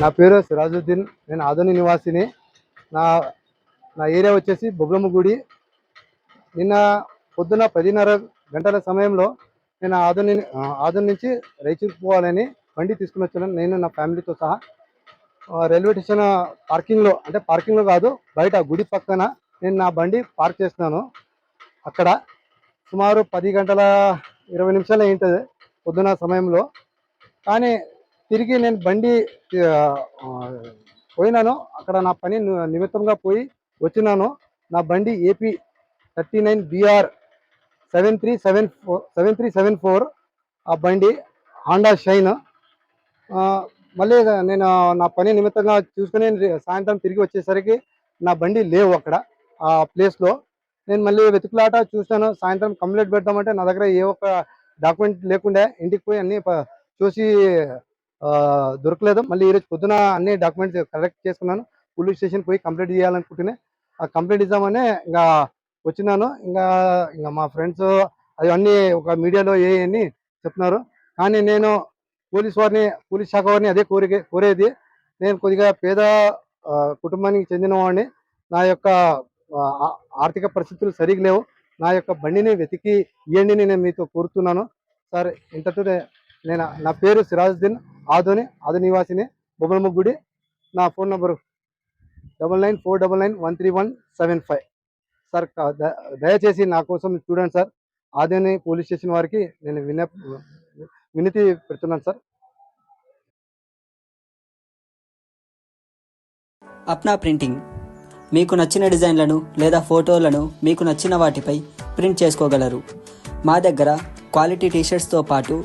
నా పేరు సిరాజుద్దీన్ నేను ఆధుని నివాసిని. నా నా ఏరియా వచ్చేసి బొబ్బలమ్మ గుడి నిన్న పొద్దున పదిన్నర గంటల సమయంలో నేను ఆధుని ఆధుని నుంచి రైచూరుకు పోవాలని బండి తీసుకుని వచ్చాను. నేను నా ఫ్యామిలీతో సహా. రైల్వే స్టేషన్ పార్కింగ్లో అంటే పార్కింగ్లో కాదు బయట గుడి పక్కన నేను నా బండి పార్క్ చేస్తున్నాను. అక్కడ సుమారు పది గంటల ఇరవై నిమిషాలు అయింటుంది పొద్దున సమయంలో. కానీ తిరిగి నేను బండి పోయినాను. అక్కడ నా పని నిమిత్తంగా పోయి వచ్చినాను. నా బండి AP thirty nine BR seven three seven four seven three seven four ఆ బండి హాండా షైన్. మళ్ళీ నేను నా పని నిమిత్తంగా చూసుకుని సాయంత్రం తిరిగి వచ్చేసరికి నా బండి లేవు అక్కడ ఆ ప్లేస్లో. నేను మళ్ళీ వెతుకులాట చూశాను. సాయంత్రం కంప్లైంట్ పెడతామంటే నా దగ్గర ఏ ఒక్క డాక్యుమెంట్ లేకుండా ఇంటికి పోయి అన్ని ప- చూసి దొరకలేదు. మళ్ళీ ఈరోజు పొద్దున అన్ని డాక్యుమెంట్స్ కలెక్ట్ చేసుకున్నాను. పోలీస్ స్టేషన్ పోయి కంప్లైంట్ చేయాలనుకుంటున్నా ఆ కంప్లైంట్ ఇద్దామనే ఇంకా వచ్చినాను. ఇంకా ఇంకా మా ఫ్రెండ్స్ అవన్నీ ఒక మీడియాలో ఏ అని చెప్తున్నారు. కానీ నేను పోలీస్ వారిని పోలీస్ శాఖ వారిని అదే కోరిక కోరేది నేను కొద్దిగా పేద కుటుంబానికి చెందినవాడిని నా యొక్క ఆర్థిక పరిస్థితులు సరిగ్లేవు నా యొక్క బండిని వెతికి ఇవ్వండి నేను మీతో కోరుతున్నాను. సార్ ఇంతటితో నేను నా పేరు సిరాజుద్దీన్ ఆదోని ఆదు నివాసిని బొమ్మలమ్మగుడి నా phone number double nine four double nine one three one seven five. Sir the- దయచేసి నా కోసం చూడండి సార్. ఆదోని పోలీస్ స్టేషన్ వారికి నేను విన వినతి పెడుతున్నాను సార్. అప్నా ప్రింటింగ్. మీకు నచ్చిన డిజైన్లను లేదా ఫోటోలను మీకు నచ్చిన వాటిపై ప్రింట్ చేసుకోగలరు. మా దగ్గర క్వాలిటీ టీషర్ట్స్తో పాటు